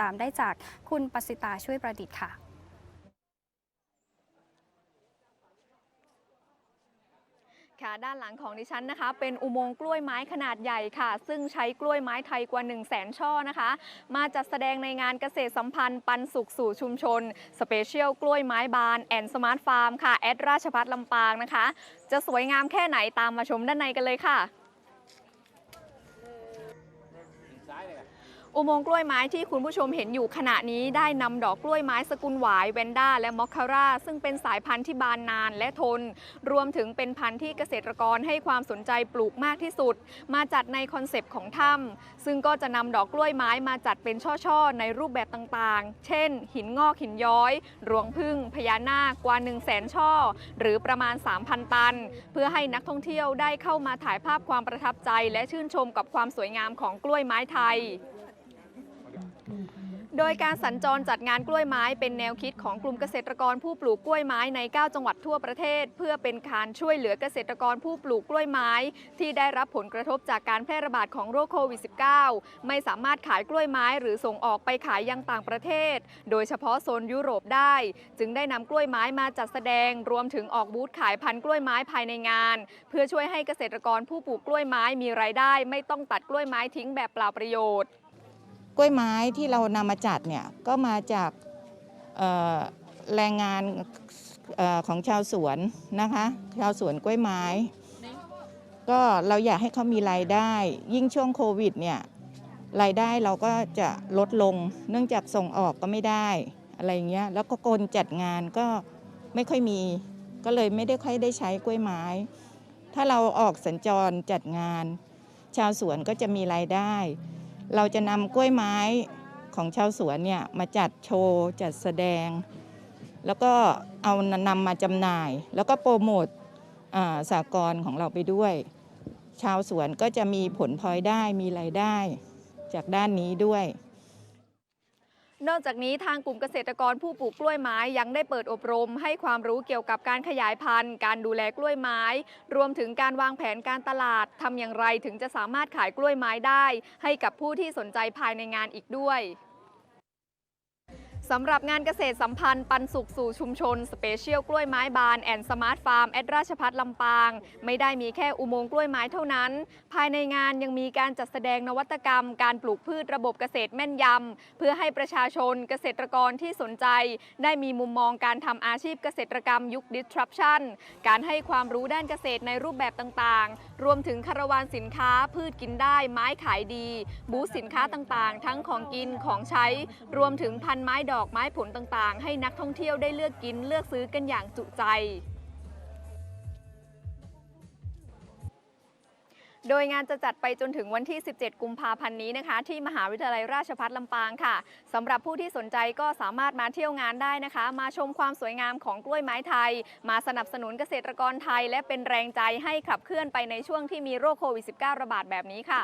ตามได้จากคุณปสิตาช่วยประดิษฐ์ค่ะค่ะด้านหลังของดิฉันนะคะ เป็นอุโมงค์กล้วยไม้ขนาดใหญ่ค่ะ ซึ่งใช้กล้วยไม้ไทยกว่า 1 0 0 0 0แสนช่อนะคะ มาจัดแสดงในงานเกษตรสัมพันธ์ ปันสุขสู่ชุมชน สเปเชียลกล้วยไม้บานแอนสมาร์ทฟาร์มค่ะ แอดราชพัฒลำปางนะคะ จะสวยงามแค่ไหนตามมาชมด้านในกันเลยค่ะ อุโมงค์กล้วยไม้ที่คุณผู้ชมเห็นอยู่ขณะนี้ได้นำดอกกล้วยไม้สกุลหวายเวนด้าและมอคคาร่าซึ่งเป็นสายพันธุ์ที่บานนานและทน รวมถึงเป็นพันธุ์ที่เกษตรกรให้ความสนใจปลูกมากที่สุด มาจัดในคอนเซปต์ของถ้ำซึ่งก็จะนำดอกกล้วยไม้มาจัดเป็นช่อๆ ในรูปแบบต่างๆ เช่น หินงอกหินย้อย รวงพึ่ง พญานาคกว่า 1 0 0 0 0แสนช่อ หรือประมาณ 3,000 ตัน เพื่อให้นักท่องเที่ยวได้เข้ามาถ่ายภาพความประทับใจ และชื่นชมกับความสวยงามของกล้วยไม้ไทย โดยการสัญจรจัดงานกล้วยไม้เป็นแนวคิดของกลุ่มเกษตรกรผู้ปลูกกล้วยไม้ใน 9 จังหวัดทั่วประเทศ เพื่อเป็นการช่วยเหลือเกษตรกรผู้ปลูกกล้วยไม้ ที่ได้รับผลกระทบจากการแพร่ระบาดของโรคโควิด -19 ไม่สามารถขายกล้วยไม้หรือส่งออกไปขายยังต่างประเทศ โดยเฉพาะโซนยุโรปได้ จึงได้นำกล้วยไม้มาจัดแสดง รวมถึงออกบูธขายพันธุ์กล้วยไม้ภายในงาน เพื่อช่วยให้เกษตรกรผู้ปลูกกล้วยไม้มีรายได้ ไม่ต้องตัดกล้วยไม้ทิ้งแบบเปล่าประโยชน์ ล้วยไม้ที่เรานำมาจัดเนี่ยก็มาจากแรงงานออของชาวสวนนะคะ ชาวสวนกล้วยไม้ ก็เราอยากให้เขามีรายได้ ยิ่งช่วงโควิดเนี่ยรายได้เราก็จะลดลง เนื่องจากส่งออกก็ไม่ได้อะไรอย่างเงี้ยแล้วก็คนจัดงานก็ไม่ค่อยมี ก็เลยไม่ได้ค่อยได้ใช้กล้วยไม้ ถ้าเราออกสัญจรจัดงาน ชาวสวนก็จะมีรายได้ เราจะนำกล้วยไม้ของชาวสวนเนี่ยมาจัดโชว์ จัดแสดง แล้วก็เอานำมาจำหน่าย แล้วก็โปรโมทอ่าสากลของเราไปด้วย ชาวสวนก็จะมีผลพลอยได้มีรายได้ จากด้านนี้ด้วย นอกจากนี้ทางกลุ่มเกษตรกรผู้ปลูกกล้วยไม้ยังได้เปิดอบรม ให้ความรู้เกี่ยวกับการขยายพันธุ์ การดูแลกล้วยไม้ รวมถึงการวางแผนการตลาดทำอย่างไรถึงจะสามารถขายกล้วยไม้ได้ ให้กับผู้ที่สนใจภายในงานอีกด้วย สำหรับงานเกษตรสัมพันธ์ปันสุขสู่ชุมชน สเปเชียลกล้วยไม้บานแอนสมาร์ทฟาร์มแอดราชพัฒลำปาง ไม่ได้มีแค่อุโมงค์กล้วยไม้เท่านั้น ภายในงานยังมีการจัดแสดงนวัตกรรม การปลูกพืชระบบเกษตรแม่นยำ เพื่อให้ประชาชนเกษตรกรที่สนใจ ได้มีมุมมองการทำอาชีพเกษตรกรรมยุค disruption การให้ความรู้ด้านเกษตรในรูปแบบต่างๆ รวมถึงคารวานสินค้าพืชกินได้ไม้ขายดี บูธสินค้าต่างๆ ทั้งของกินของใช้ รวมถึงพันไม้ดอกอกไม้ผลต่างๆ ให้นักท่องเที่ยวได้เลือกกินเลือกซื้อกันอย่างจุใจ โดยงานจะจัดไปจนถึงวันที่ 17 กุมภาพันธ์นี้นะคะ ที่มหาวิทยาลัยราชภัฏลำปางค่ะสำหรับผู้ที่สนใจก็สามารถมาเที่ยวงานได้นะคะ มาชมความสวยงามของกล้วยไม้ไทย มาสนับสนุนเกษตรกรไทย และเป็นแรงใจให้ขับเคลื่อนไปในช่วงที่มีโรคโควิด -19 ระบาดแบบนี้ค่ะ